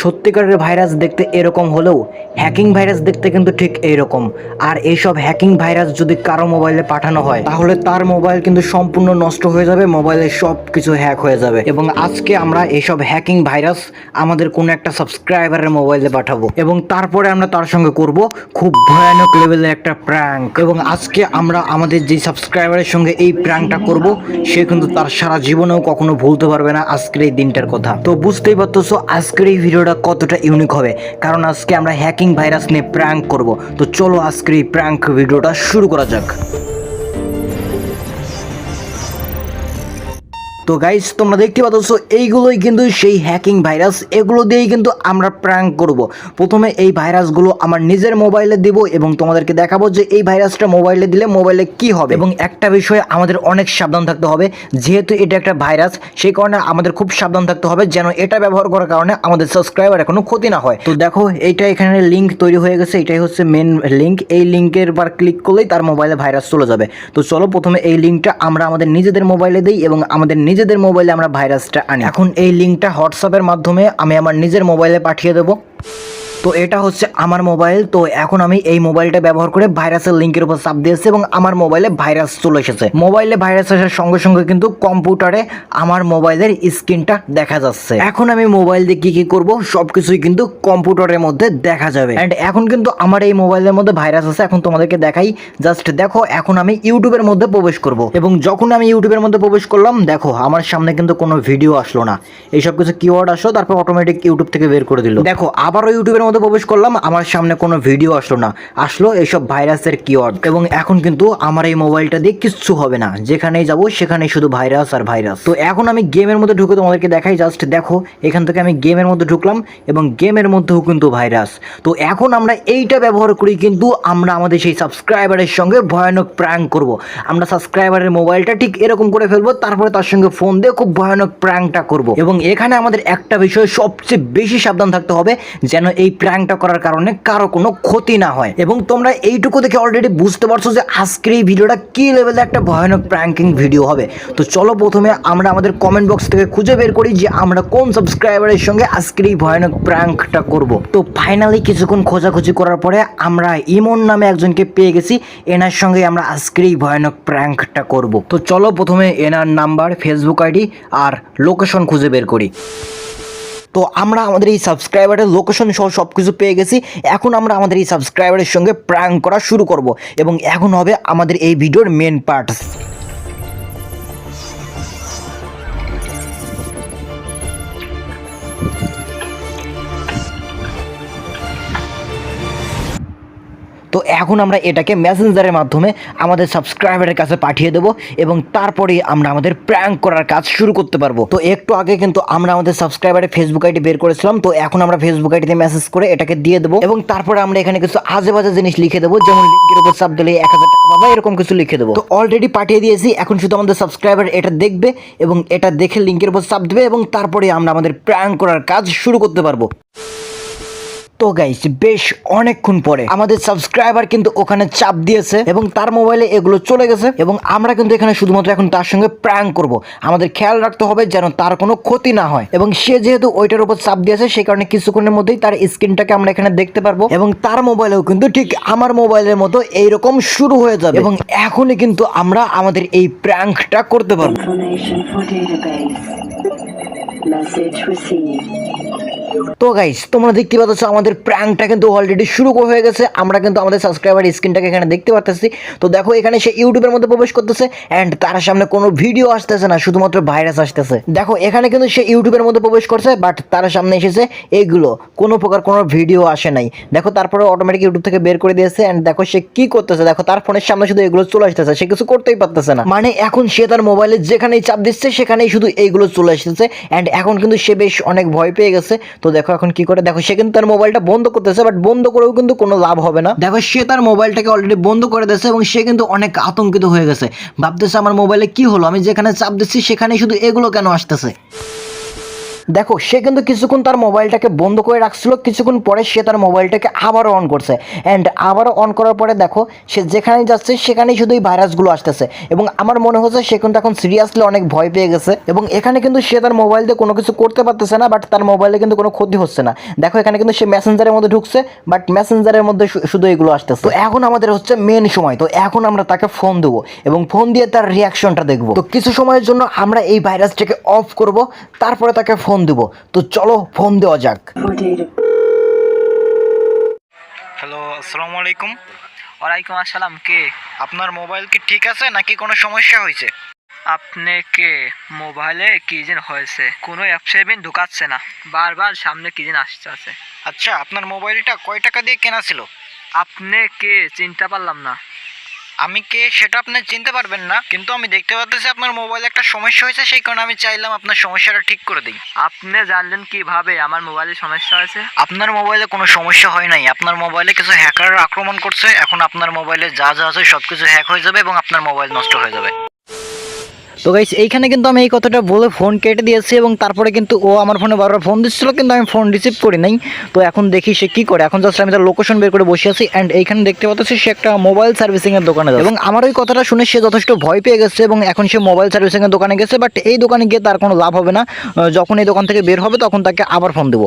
সত্যিকারের ভাইরাস দেখতে এরকম হলেও হ্যাকিং ভাইরাস দেখতে কিন্তু ঠিক এইরকম। আর এইসব হ্যাকিং ভাইরাস যদি কারও মোবাইলে পাঠানো হয়, তাহলে তার মোবাইল কিন্তু সম্পূর্ণ নষ্ট হয়ে যাবে, মোবাইলে সব কিছু হ্যাক হয়ে যাবে। এবং আজকে আমরা এইসব হ্যাকিং ভাইরাস আমাদের কোনো একটা সাবস্ক্রাইবারের মোবাইলে পাঠাবো। এবং তারপরে আমরা তার সঙ্গে করব খুব ভয়ানক লেভেলের একটা প্র্যাঙ্ক এবং আজকে আমরা আমাদের যে সাবস্ক্রাইবারের সঙ্গে এই প্র্যাঙ্কটা করব, সে কিন্তু তার সারা জীবনেও কখনো ভুলতে পারবে না আজকের এই দিনটার কথা। তো বুঝতেই পারতেছো, আজকের এই ভিডিওটা কতটা ইউনিক হবে? কারণ আজকে আমরা হ্যাকিং ভাইরাস নিয়ে প্র্যাঙ্ক করব। তো চলো আজকের এই প্র্যাঙ্ক ভিডিওটা শুরু করা যাক। তো গাইস তোমরা দেখতে পাচ্ছ, এইগুলোই কিন্তু সেই হ্যাকিং ভাইরাস এগুলো দিয়েই কিন্তু আমরা প্র্যাঙ্ক করব। প্রথমে এই ভাইরাসগুলো আমার নিজের মোবাইলে দিব এবং তোমাদেরকে দেখাবো যে এই ভাইরাসটা মোবাইলে দিলে মোবাইলে কি হবে। এবং একটা বিষয়ে আমাদের অনেক সাবধান থাকতে হবে, যেহেতু এটা একটা ভাইরাস সেই কারণে আমাদের খুব সাবধান থাকতে হবে যেন এটা ব্যবহার করার কারণে আমাদের সাবস্ক্রাইবার কোনো ক্ষতি না হয়। তো দেখো, এইটা এখানে লিঙ্ক তৈরি হয়ে গেছে, এটাই হচ্ছে মেন লিঙ্ক এই লিঙ্কের বার ক্লিক করলেই তার মোবাইলে ভাইরাস চলে যাবে। তো চলো প্রথমে এই লিঙ্কটা আমরা আমাদের নিজেদের মোবাইলে দিই এবং আমাদের নিজেদের মোবাইলে আমরা ভাইরাসটা আনি। এখন এই লিঙ্কটা হোয়াটসঅ্যাপের মাধ্যমে আমি আমার নিজের মোবাইলে পাঠিয়ে দেবো। তো এটা হচ্ছে আমার মোবাইল তো এখন আমি এই মোবাইলটা ব্যবহার করে ভাইরাসের লিঙ্কের উপর চাপ দিয়েছি এবং আমার মোবাইলে ভাইরাস চলে এসেছে। মোবাইলে ভাইরাস আসার সঙ্গে সঙ্গে কিন্তু কম্পিউটারে আমার মোবাইলের স্ক্রিনটা দেখা যাচ্ছে। এখন আমি মোবাইল দিয়ে কি কি করব, সবকিছুই কিন্তু কম্পিউটারের মধ্যে দেখা যাবে। এন্ড এখন কিন্তু আমার এই মোবাইলের মধ্যে ভাইরাস আছে, এখন তোমাদেরকে দেখাই। জাস্ট দেখো, এখন আমি ইউটিউবের মধ্যে প্রবেশ করব। এবং যখন আমি ইউটিউবের মধ্যে প্রবেশ করলাম, দেখো, আমার সামনে কিন্তু কোনো ভিডিও আসলো না। এইসব কিছু কিওয়ার্ড আসলো, তারপর অটোমেটিক ইউটিউব থেকে বের করে দিল। দেখো, আবারও ইউটিউবের মধ্যে প্রবেশ করলাম, আমার সামনে কোনো ভিডিও আসলো না। আসলো এইসব ভাইরাসের কিওয়ার্ড এবং এখন কিন্তু আমার এই মোবাইলটা দিয়ে কিচ্ছু হবে না। যেখানেই যাব, সেখানেই শুধু ভাইরাস আর ভাইরাস। তো এখন আমি গেমের মধ্যে ঢুকে তোমাদেরকে দেখাই জাস্ট দেখো, এখান থেকে আমি গেমের মধ্যে ঢুকলাম এবং গেমের মধ্যেও কিন্তু ভাইরাস। তো এখন আমরা এইটা ব্যবহার করি কিন্তু আমরা আমাদের সেই সাবস্ক্রাইবারের সঙ্গে ভয়ানক প্র্যাঙ্ক করব। আমরা সাবস্ক্রাইবারের মোবাইলটা ঠিক এরকম করে ফেলব, তারপরে তার সঙ্গে ফোন দিয়ে খুব ভয়ানক প্র্যাঙ্কটা করব। এবং এখানে আমাদের একটা বিষয় সবচেয়ে বেশি সাবধান থাকতে হবে, যেন এই প্র্যাঙ্কটা করার কারণে কারও কোনো ক্ষতি না হয়। এবং তোমরা এইটুকু দেখে অলরেডি বুঝতে পারছ যে আজকের এই ভিডিওটা কি লেভেলে একটা ভয়ানক প্র্যাঙ্কিং ভিডিও হবে। তো চলো প্রথমে আমরা আমাদের কমেন্ট বক্স থেকে খুঁজে বের করি যে আমরা কোন সাবস্ক্রাইবারের সঙ্গে আজকের এই ভয়ানক প্র্যাঙ্কটা করব। তো ফাইনালি কিছুক্ষণ খোঁজাখুঁজি করার পরে আমরা ইমন নামে একজনকে পেয়ে গেছি। এনার সঙ্গে আমরা আজকের এই ভয়ানক প্র্যাঙ্কটা করব। তো চলো প্রথমে এনার নাম্বার ফেসবুক আইডি আর লোকেশন খুঁজে বের করি। তো আমরা আমাদের এই সাবস্ক্রাইবারের লোকেশন সহ সব কিছু পেয়ে গেছি। এখন আমরা আমাদের এই সাবস্ক্রাইবারের সঙ্গে প্র্যাঙ্ক করা শুরু করব এবং এখন হবে আমাদের এই ভিডিওর মেন পার্ট তো এখন আমরা এটাকে মেসেঞ্জারের মাধ্যমে আমাদের সাবস্ক্রাইবারের কাছে পাঠিয়ে দেবো এবং তারপরে আমরা আমাদের প্র্যাঙ্ক করার কাজ শুরু করতে পারব। তো একটু আগে কিন্তু আমরা আমাদের সাবস্ক্রাইবারের ফেসবুক আইডি বের করেছিলাম, তো এখন আমরা ফেসবুক আইডিতে মেসেজ করে এটাকে দিয়ে দেবো এবং তারপরে আমরা এখানে কিছু আজে বাজে জিনিস লিখে দেবো, যেমন লিঙ্কের উপর চাপ দিলে এক হাজার টাকা পাবা, এরকম কিছু লিখে দেবো। তো অলরেডি পাঠিয়ে দিয়েছি, এখন শুধু আমাদের সাবস্ক্রাইবার এটা দেখবে এবং এটা দেখে লিঙ্কের উপর চাপ দেবে এবং তারপরে আমরা আমাদের প্র্যাঙ্ক করার কাজ শুরু করতে পারব। তো গাইস বেশ অনেকক্ষণ পরে আমাদের সাবস্ক্রাইবার কিন্তু ওখানে চাপ দিয়েছে এবং তার মোবাইলে এগুলো চলে গেছে এবং আমরা কিন্তু এখানে শুধুমাত্র এখন তার সঙ্গে প্র্যাঙ্ক করব আমাদের খেয়াল রাখতে হবে যেন তার কোনো ক্ষতি না হয় এবং সে যেহেতু ওইটার উপর চাপ দিয়েছে সেই কারণে কিছুক্ষণের মধ্যেই তার স্ক্রিনটাকে আমরা এখানে দেখতে পারব এবং তার মোবাইলেও কিন্তু ঠিক আমার মোবাইলের মতো এইরকম শুরু হয়ে যাবে এবং এখনই কিন্তু আমরা আমাদের এই প্র্যাঙ্কটা করতে পারব. Message received. তো গাইস তোমরা দেখতে পাচ্ছ আমাদের প্র্যাঙ্কটা কিন্তু অলরেডি শুরু হয়ে গেছে। আমরা কিন্তু আমাদের সাবস্ক্রাইবার স্ক্রিনটাকে এখানে দেখতে পারতেছি। তো দেখো, এখানে সে ইউটিউবের মধ্যে প্রবেশ করতেছে অ্যান্ড তার সামনে কোনো ভিডিও আসতেছে না, শুধুমাত্র ভাইরাস আসতেছে। দেখো, এখানে কিন্তু সে ইউটিউবের মধ্যে প্রবেশ করছে বাট তার সামনে এসেছে এইগুলো কোনো প্রকার কোনো ভিডিও আসে নাই। দেখো, তারপরে অটোমেটিক ইউটিউব থেকে বের করে দিয়েছে অ্যান্ড দেখো সে কি করতেছে। দেখো, তার ফোনের সামনে শুধু এগুলো চলে আসতেছে, সে কিছু করতেই পারতেছে না। মানে এখন সে তার মোবাইলে যেখানেই চাপ দিচ্ছে, সেখানেই শুধু এইগুলো চলে এসেছে অ্যান্ড এখন কিন্তু সে বেশ অনেক ভয় পেয়ে গেছে। তো দেখো এখন কি করে? দেখো, সে কিন্তু তার মোবাইলটা বন্ধ করতেছে বাট বন্ধ করেও কিন্তু কোনো লাভ হবে না। দেখো, সে তার মোবাইলটাকে অলরেডি বন্ধ করে দিয়েছে এবং সে কিন্তু অনেক আতঙ্কিত হয়ে গেছে। ভাবতেছে আমার মোবাইলে কি হলো? আমি যেখানে চাপ দিচ্ছি সেখানে শুধু এগুলো কেন আসতেছে? দেখো, সে কিন্তু কিছুক্ষণ তার মোবাইলটাকে বন্ধ করে রাখছিল, কিছুক্ষণ পরে সে তার মোবাইলটাকে আবারও অন করছে। অ্যান্ড আবারও অন করার পরে দেখো, সে যেখানেই যাচ্ছে, সেখানেই শুধু এই ভাইরাসগুলো আসতেছে। এবং আমার মনে হচ্ছে সে কিন্তু এখন সিরিয়াসলি অনেক ভয় পেয়ে গেছে। এবং এখানে কিন্তু সে তার মোবাইল দিয়ে কোনো কিছু করতে পারতেছে না বাট তার মোবাইলে কিন্তু কোনো ক্ষতি হচ্ছে না। দেখো, এখানে কিন্তু সে মেসেঞ্জারের মধ্যে ঢুকছে বাট মেসেঞ্জারের মধ্যে শুধু এগুলো আসতেছে। তো এখন আমাদের হচ্ছে মেন সময়, তো এখন আমরা তাকে ফোন দেবো এবং ফোন দিয়ে তার রিয়াকশনটা দেখব। তো কিছু সময়ের জন্য আমরা এই ভাইরাসটাকে অফ করব, তারপরে তাকে ফোন দেবো। তো চলো ফোন দেওয়া যাক। হ্যালো আসসালামু আলাইকুম। ওয়ালাইকুম আসসালাম কে? আপনার মোবাইল কি ঠিক আছে নাকি কোনো সমস্যা হয়েছে? আপনি কে? মোবাইলে কি যেন হয়েছে। কোনো অ্যাপসে বিন ঢুকাচ্ছে না। বারবার সামনে কি যেন আসতে আছে। আচ্ছা আপনার মোবাইলটা কয় টাকা দিয়ে কেনা ছিল? আপনি কে? চিনতে পারলাম না। আমি কে সেটা আপনি চিনতে পারবেন না কিন্তু আমি দেখতে পাচ্ছি আপনার মোবাইলে একটা সমস্যা হয়েছে সেই কারণে আমি চাইলাম আপনার সমস্যাটা ঠিক করে দিই। আপনি জানলেন কীভাবে আমার মোবাইলে সমস্যা হয়েছে? আপনার মোবাইলে কোনো সমস্যা হয় নাই। আপনার মোবাইলে কিছু হ্যাকার আক্রমণ করছে এখন আপনার মোবাইলে যা যা আছে সব কিছু হ্যাক হয়ে যাবে এবং আপনার মোবাইল নষ্ট হয়ে যাবে। তো গাইস এইখানে কিন্তু আমি এই কথাটা বলে ফোন কেটে দিয়েছি এবং তারপরে কিন্তু ও আমার ফোনে বারবার ফোন দিচ্ছিল, কিন্তু আমি ফোন রিসিভ করি নাই। তো এখন দেখি সে কি করে। এখন জাস্ট আমি তার লোকেশন বের করে বসে আছি অ্যান্ড এইখানে দেখতে পাচ্ছি সে একটা মোবাইল সার্ভিসিংয়ের দোকানে এবং আমার ওই কথাটা শুনে সে যথেষ্ট ভয় পেয়ে গেছে এবং এখন সে মোবাইল সার্ভিসিংয়ের দোকানে গেছে বাট এই দোকানে গিয়ে তার কোনো লাভ হবে না। যখন এই দোকান থেকে বের হবে, তখন তাকে আবার ফোন দেবো।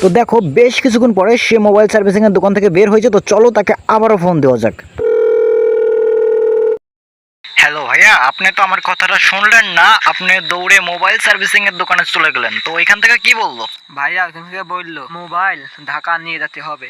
তো দেখো, বেশ কিছুক্ষণ পরে সে মোবাইল সার্ভিসিংয়ের দোকান থেকে বের হয়েছে, তো চলো তাকে আবারও ফোন দেওয়া যাক। হ্যালো ভাইয়া আপনি তো আমার কথাটা শুনলেন না আপনি দৌড়ে মোবাইল সার্ভিসিং এর দোকানে চলে গেলেন। তো এখান থেকে কি বলল? ভাইয়া ওখান থেকে বলল মোবাইল ঢাকা নিয়ে যেতে হবে।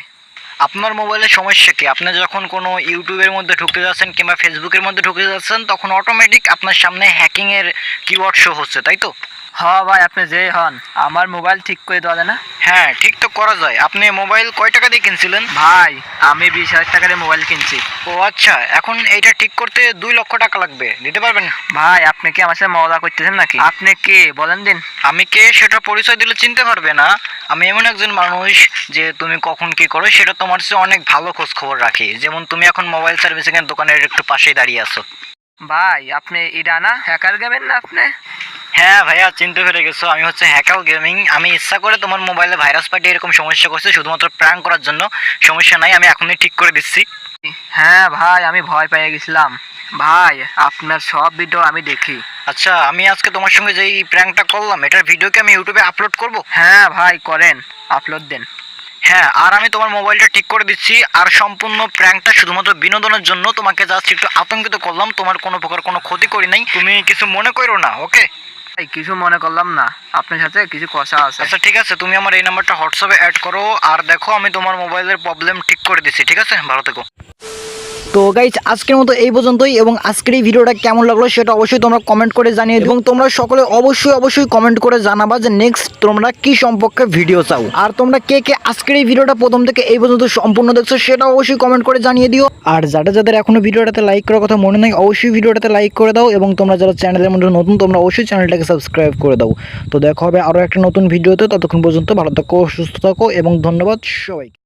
আপনার মোবাইলের সমস্যা কি? আপনি যখন কোনো ইউটিউবের মধ্যে ঢুকতে যাচ্ছেন কিংবা ফেসবুকের মধ্যে ঢুকতে যাচ্ছেন তখন অটোমেটিক আপনার সামনে হ্যাকিং এর কিওয়ার্ড শো হচ্ছে তাই তো? হ ভাই আপনি যেই হন আমার মোবাইল ঠিক করে দেওয়া যায় না? হ্যাঁ ঠিক তো করা যায়। আপনি মোবাইল কয় টাকা দিয়ে কিনছিলেন? ভাই আমি বিশ হাজার টাকার মোবাইল কিনছি। ও আচ্ছা এখন এইটা ঠিক করতে দুই লক্ষ টাকা লাগবে। দিতে পারবেন? ভাই আপনি কি আমার সাথে মজা করতেছেন নাকি? আপনি কে? বলেন দিন। আমি কে? সেটা পরিচয় দিলে চিনতে পারবে না। আমি এমন একজন মানুষ যে তুমি কখন কি করো সেটা তোমার চেয়ে অনেক ভালো খোঁজ খবর রাখি। যেমন তুমি এখন মোবাইল সার্ভিসিং এর দোকানের একটু পাশেই দাঁড়িয়ে আছো। ভাই আপনি ইডানা হ্যাকার গেমেন না আপনি? হ্যাঁ ভাইয়া চিনতে পেরে গেছো। আমি হচ্ছে হ্যাকাল গেমিং আমি ইচ্ছা করে তোমার মোবাইলে ভাইরাস পাঠিয়ে এরকম সমস্যা করছে শুধুমাত্র প্র্যাঙ্ক করার জন্য। সমস্যা নাই আমি এখনই ঠিক করে দিচ্ছি। হ্যাঁ ভাই আমি ভয় পেয়ে গেছিলাম। ভাই আপনার সব ভিডিও আমি দেখি। আচ্ছা আমি আজকে তোমার সঙ্গে যে এই প্র্যাঙ্কটা করলাম এটার ভিডিও ভিডিওকে আমি ইউটিউবে আপলোড করব? হ্যাঁ ভাই করেন। আপলোড দেন। হ্যাঁ আর আমি তোমার মোবাইলটা ঠিক করে দিচ্ছি আর সম্পূর্ণ প্র্যাঙ্কটা শুধুমাত্র বিনোদনের জন্য তোমাকে জাস্ট একটু আতঙ্কিত করলাম তোমার কোনো প্রকার কোনো ক্ষতি করি নাই। তুমি কিছু মনে করো না ওকে কিছু মনে করলাম না। আপনার সাথে কিছু কথা আছে। আচ্ছা ঠিক আছে তুমি আমার এই নাম্বারটা হোয়াটসঅ্যাপে অ্যাড করো আর দেখো আমি তোমার মোবাইলের প্রবলেম ঠিক করে দিচ্ছি ঠিক আছে? ভালো থেকো। তো গাইজ আজকের মতো এই পর্যন্তই এবং আজকের এই ভিডিওটা কেমন লাগল সেটা অবশ্যই তোমরা কমেন্ট করে জানিয়ে দিও এবং তোমরা সকলে অবশ্যই অবশ্যই কমেন্ট করে জানাবা যে নেক্সট তোমরা কি সম্পর্কে ভিডিও চাও। আর তোমরা কে কে আজকের এই ভিডিওটা প্রথম থেকে এই পর্যন্ত সম্পূর্ণ দেখছ সেটা অবশ্যই কমেন্ট করে জানিয়ে দিও। আর যারা যাদের এখনও ভিডিওটাতে লাইক করার কথা মনে নাই অবশ্যই ভিডিওটাতে লাইক করে দাও এবং তোমরা যারা চ্যানেলের মধ্যে নতুন তোমরা অবশ্যই চ্যানেলটাকে সাবস্ক্রাইব করে দাও। তো দেখা হবে আরও একটা নতুন ভিডিওতে ততক্ষণ পর্যন্ত ভালো থাকো সুস্থ থাকো এবং ধন্যবাদ সবাইকে।